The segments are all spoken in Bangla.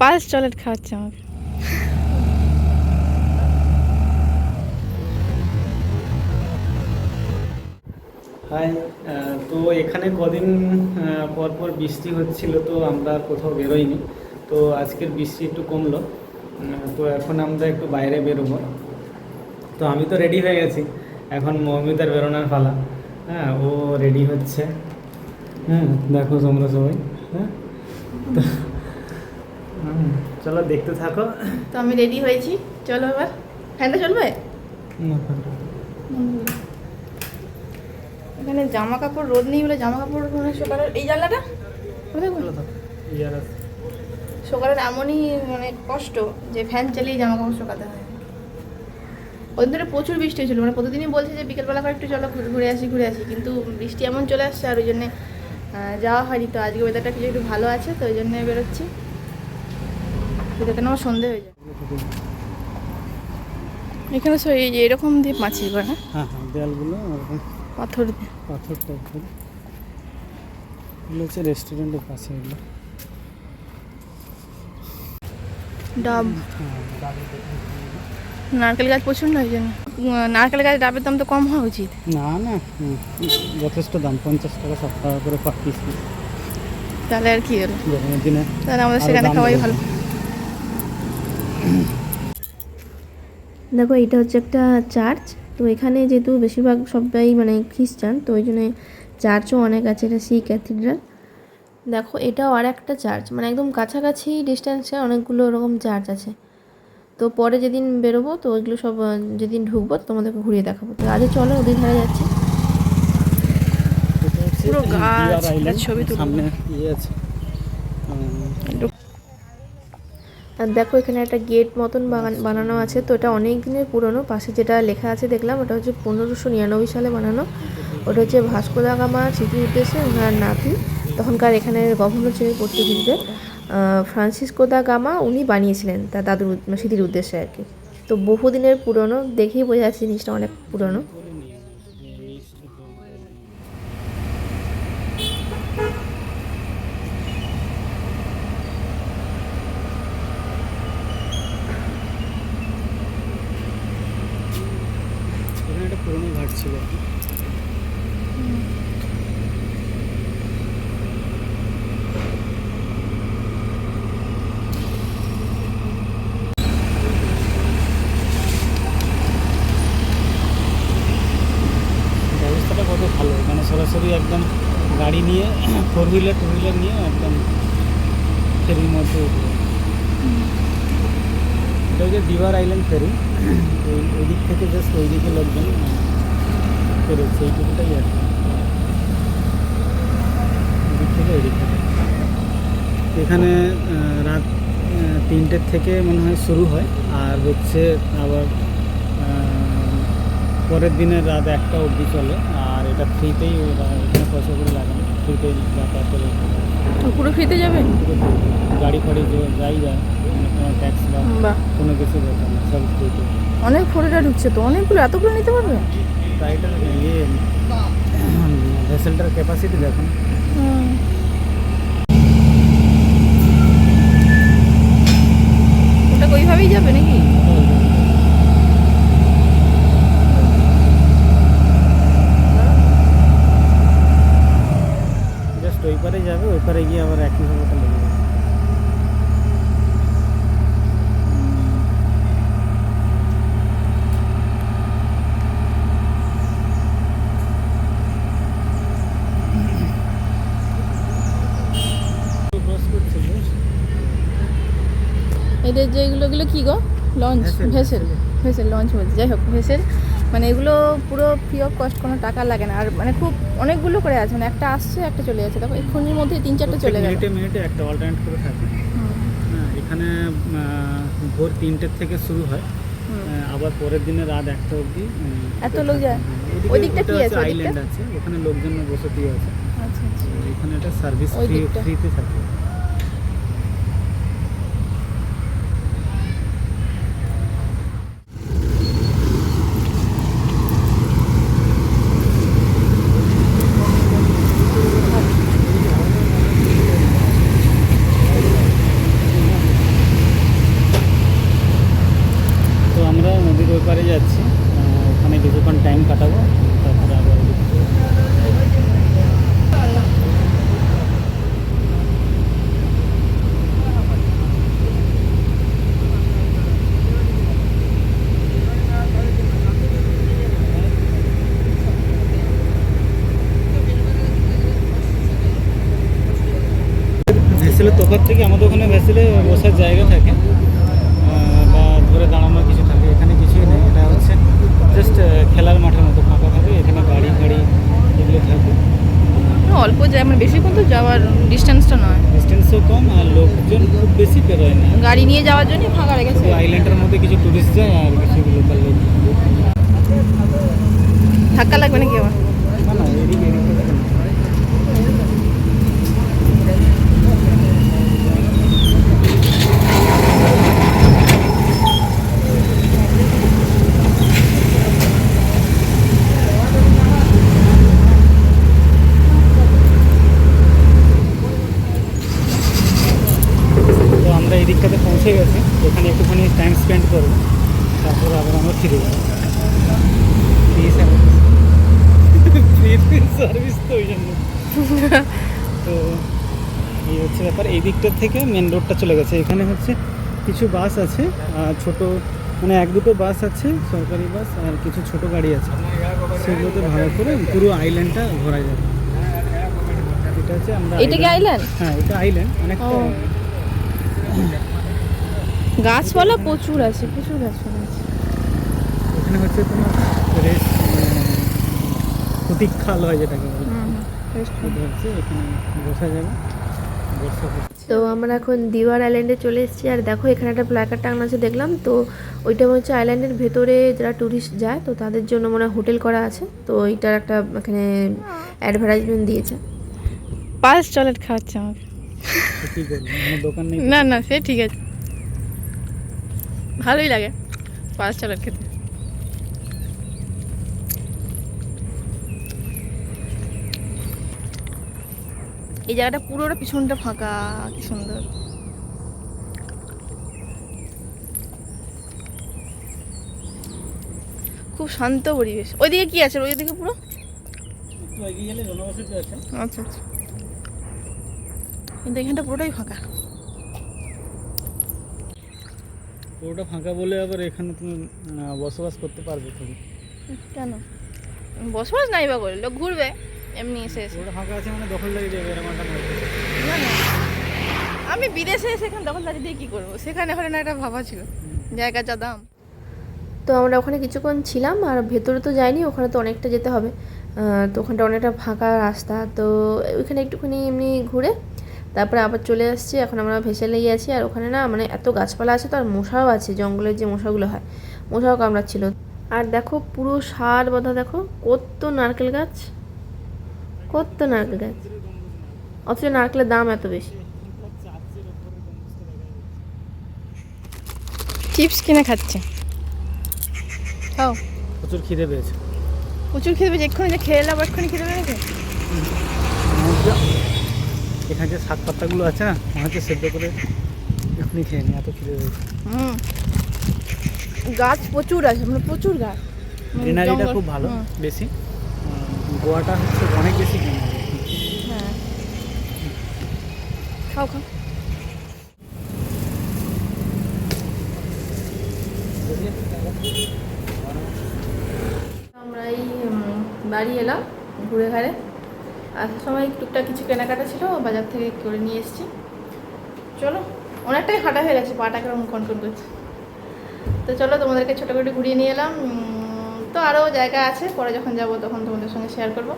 পালস চকলেট খাওয়াচ্ছে আমাকে। হাই তো এখানে কদিন পর পর বৃষ্টি হচ্ছিল, তো আমরা কোথাও বেরোইনি। তো আজকের বৃষ্টি একটু কমলো। তো এখন আমরা একটু বাইরে বেরোবো। তো আমি তো রেডি হয়ে গেছি। এখন মৌমিতার বেরোনোর পালা। হ্যাঁ ও রেডি হচ্ছে। হ্যাঁ দেখো তোমরা সবাই। হ্যাঁ? চলো দেখতে থাকো। তো আমি রেডি হয়েছি। চলো এবার ফ্যানটা চলবে? এখানে জামা কাপড় রোদ নেই বলে জামা কাপড় মানে সকালের এই জানলাটা? সকালের এমনই মানে কষ্ট যে ফ্যান চালিয়ে জামা কাপড় শুকাতে হয়। ওই ধরে প্রচুর বৃষ্টি হয়েছিল। মানে প্রতিদিনই বলছে যে বিকেলবেলা করে একটু চলো ঘুরে- ঘুরে আসি ঘুরে আসি। কিন্তু বৃষ্টি এমন চলে আসছে আর ওই জন্যে যাওয়া হয়নি। তো আজকে ওয়েদারটা কিছু একটু ভালো আছে তো ওই জন্যে বেরোচ্ছি। কেন আমার সন্ধে হয়ে যায়। এখানে সব এই এরকম দিয়ে মাছি করে না হ্যাঁ হ্যাঁ দেয়ালগুলো পাথর দিয়ে। পাথর টাইপের এগুলো হচ্ছে রেস্টুরেন্টের পাশে এগুলো। ডাব। হ্যাঁ। নারকেল গাছ প্রচণ্ড ওই জন্য। নারকেল গাছ ডাবের দাম তো কম হওয়া উচিত। না না যথেষ্ট দাম পঞ্চাশ টাকা ষাট টাকা করে পার পিস। তাহলে আর কি হলো? গরমের দিনে তাহলে আমাদের সেখানে খাওয়াই ভালো। দেখো এটা হচ্ছে একটা চার্চ তো এখানে যেহেতু বেশিরভাগ সবাই মানে খ্রিস্টান তো ওই জন্য চার্চও অনেক আছে এটা সি ক্যাথিড্রাল দেখো এটাও আর একটা চার্চ মানে একদম কাছাকাছি ডিস্টেন্সে অনেকগুলো এরকম চার্চ আছে। তো পরে যেদিন বেরোবো তো ওইগুলো সব যেদিন ঢুকবো তোমাদেরকে ঘুরিয়ে দেখাবো। তো আগে চলো ওদিক ধারে যাচ্ছি। পুরো গাছ, ছবি তুলবো। সামনে ইয়ে আছে। আর দেখো এখানে একটা গেট মতন বানানো আছে। তো এটা অনেক দিনের পুরনো। পাশে যেটা লেখা আছে দেখলাম, ওটা হচ্ছে পনেরোশো নিরানব্বই সালে বানানো। ওটা হচ্ছে ভাস্কো দা গামা স্মৃতির উদ্দেশ্যে ওনার নাতি। তখনকার এখানে গভর্নর ছিলেন পর্তুগিজদের ফ্রান্সিসকো দা গামা উনি বানিয়েছিলেন তার দাদুর, স্মৃতির উদ্দেশ্যে আর কি। তো বহুদিনের পুরনো, দেখেই বোঝা যাচ্ছে জিনিসটা অনেক পুরনো এখানে একটা পুরোনো ঘাট ছিল আর কি। ব্যবস্থাটা কত ভালো এখানে সরাসরি একদম গাড়ি নিয়ে ফোর হুইলার টু হুইলার নিয়ে একদম ফেরির মধ্যে এটা হচ্ছে ডিভার আইল্যান্ড ফেরি ওই ওই দিক থেকে জাস্ট ওই দিকে লোকজন ফেরোচ্ছে এইটুকুটাই আর কি। থেকে ওই দিক থেকে। এখানে রাত তিনটের থেকে মনে হয় শুরু হয়। আর হচ্ছে আবার পরের দিনের রাত একটা অবধি চলে। আর এটা ফ্রিতেই এখানে পয়সা করে লাগানো। ফ্রিতেই যাতায়াত করে পুরো ফ্রিতে যাবে? গাড়ি ফাড়ি যে- যাই যায় কোনো ট্যাক্স বা কোনো কিছু সব ফ্রিতে অনেক ফটোটা ঢুকছে তো অনেকগুলো এতগুলো নিতে পারবে? গাড়িটার ইয়ে ভেসেলটার ক্যাপাসিটি দেখুন। ওটা ওইভাবেই যাবে নাকি জাস্ট ওই পারে যাবে গিয়ে আবার একইভাবে ওটা লেগে যাবে? এদের যেগুলো এগুলো কি গো? Launch vessel, vessel vessel. Launch বলছি। যাই হোক ভেসেল। মানে এগুলো পুরো ফ্রি অফ কস্ট কোনো টাকা লাগে না। আর মানে খুব অনেকগুলো করে আছে মানে একটা আসছে একটা চলে যাচ্ছে। দেখো এক্ষুনির মধ্যে তিন চারটে চলে গেল। মিনিটে মিনিটে একটা অল্টারনেট করে থাকে। হ্যাঁ, এখানে ভোর তিনটের থেকে শুরু হয়। আবার পরের দিনে রাত একটা অবধি এত লোক যায়? ওই দিকটা কি আছে? আইল্যান্ড আছে ওখানে লোকজন বসতি আছে। আচ্ছা আচ্ছা। এখানে একটা সার্ভিস ফ্রি। ফ্রিতে থাকে। পারে যাচ্ছি। ওখানে কিছুক্ষণ টাইম কাটাবো, তারপরে আবার থেকে আমাদের ওখানে ভেসেলে বসার জায়গা থাকে আহ, বা ধরে দাঁড়ানোর কিছু থাকে এখানে কিছুই নেই এটা হচ্ছে জাস্ট খেলার মাঠের মতো ফাঁকা থাকে এখানে গাড়ি গাড়ি এগুলো থাকে। অল্প যায় মানে বেশিক্ষণ তো যাওয়ার ডিস্টেন্সটা নয়। ডিস্টেন্সও কম আর লোকজন খুব বেশি বেরোয় না। গাড়ি নিয়ে যাওয়ার জন্যই ফাঁকা রেখেছে আইল্যান্ডের মধ্যে কিছু টুরিস্ট যায় আর কিছু লোকাল লোক। ধাক্কা লাগবে নাকি আবার? না না এদিকে এদিক এই দিকটাতে পৌঁছে গেছে। এখানে একটুখানি টাইম স্পেন্ড করব। তারপর আবার আমরা ফিরে যাব। সার্ভিস তো ওই জন্য। তো এই হচ্ছে ব্যাপার। এই দিকটা থেকে মেন রোডটা চলে গেছে। এখানে হচ্ছে কিছু বাস আছে আর ছোট মানে এক দুটো বাস আছে সরকারি বাস আর কিছু ছোট গাড়ি আছে। সেগুলোতে ভাড়া করে পুরো আইল্যান্ডটা ঘোরা যাবে। এটা হচ্ছে আমরা এটা কি আইল্যান্ড হ্যাঁ এটা আইল্যান্ড অনেকটা। গাছপালা প্রচুর আছে প্রচুর গাছপালা আছে এখানে হচ্ছে তোমার রেস্ট হয় যেটাকে বসা যাবে। তো আমরা এখন দিওয়ার আইল্যান্ডে চলে এসেছি আর দেখো এখানে একটা প্ল্যাকার্ড টাঙানো আছে দেখলাম। তো ওইটা হচ্ছে আইল্যান্ডের ভেতরে যারা ট্যুরিস্ট যায় তো তাদের জন্য মনে হয় হোটেল করা আছে। তো এইটার একটা এখানে অ্যাডভার্টাইজমেন্ট দিয়েছে। পাঁচ চলেট খাওয়াচ্ছে আমাকে। না না সে ঠিক আছে। ভালোই লাগে পাঁচ চলেট খেতে। এই জায়গাটা পুরোটা পিছনটা ফাঁকা কি সুন্দর। খুব শান্ত পরিবেশ। ওইদিকে কি আছে? ওইদিকে পুরো? আচ্ছা আচ্ছা। কিন্তু এখানটা পুরোটাই ফাঁকা। পুরোটা ফাঁকা বলে আবার এখানে তুমি বসবাস করতে পারবে তুমি। কেন? বসবাস নাই বা করে লোক ঘুরবে এমনি এসে এসে। পুরোটা ফাঁকা আছে মানে দখল লেগে যাবে এরকম একটা না না। আমি বিদেশে এসে এখানে দখলদারি দিয়ে কী করব? সেখানে হলে না একটা ভাবা ছিল। জায়গা যা দাম। তো আমরা ওখানে কিছুক্ষণ ছিলাম আর ভেতরে তো যাইনি ওখানে তো অনেকটা যেতে হবে। তো ওখানটা অনেকটা ফাঁকা রাস্তা তো ওইখানে একটুখানি এমনি ঘুরে তারপরে আবার চলে আসছি এখন আমরা ভেসেলেই আছি। আর ওখানে না মানে এত গাছপালা আছে তো আর মশাও আছে জঙ্গলের যে মশাগুলো হয় মশাও কামড়াচ্ছিল। আর দেখো পুরো সার বাঁধা দেখো কত নারকেল গাছ কত নারকেল গাছ। অথচ নারকেলের দাম এত বেশি। চিপস কিনে খাচ্ছে। খাও। প্রচুর খিদে পেয়েছে। প্রচুর খেতে পেয়েছে এক্ষুনি যে খেয়ে এলাম এক্ষুনি খেতে পেয়েছে। এখানে যে শাক পাতাগুলো আছে না মনে হচ্ছে সেদ্ধ করে এখনই খেয়ে নি এত খিদে হুম। গাছ প্রচুর আছে মানে প্রচুর গাছ। গ্রিনারিটা খুব ভালো বেশি। গোয়াটা হচ্ছে অনেক বেশি গ্রিনারি। হ্যাঁ। খাও খাও। আমরা এই বাড়ি এলাম ঘুরে ঘাড়ে আসার সময় টুকটাক কিছু কেনাকাটা ছিল, বাজার থেকে করে নিয়ে এসেছি। চলো, অনেকটাই হাঁটা হয়ে গেছে, পাটা কেরম কনকন করছে। তো চলো, তোমাদেরকে ছোটো করে ঘুরিয়ে নিয়ে এলাম। তো আরও জায়গা আছে, পরে যখন যাব তখন তোমাদের সঙ্গে শেয়ার করব।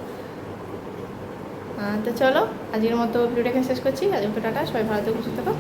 তো চলো, আজকের মতো ভিডিওটা এখানে শেষ করছি। আজকে টাটা, সবাই ভালো থেকে, সুস্থ থাকো।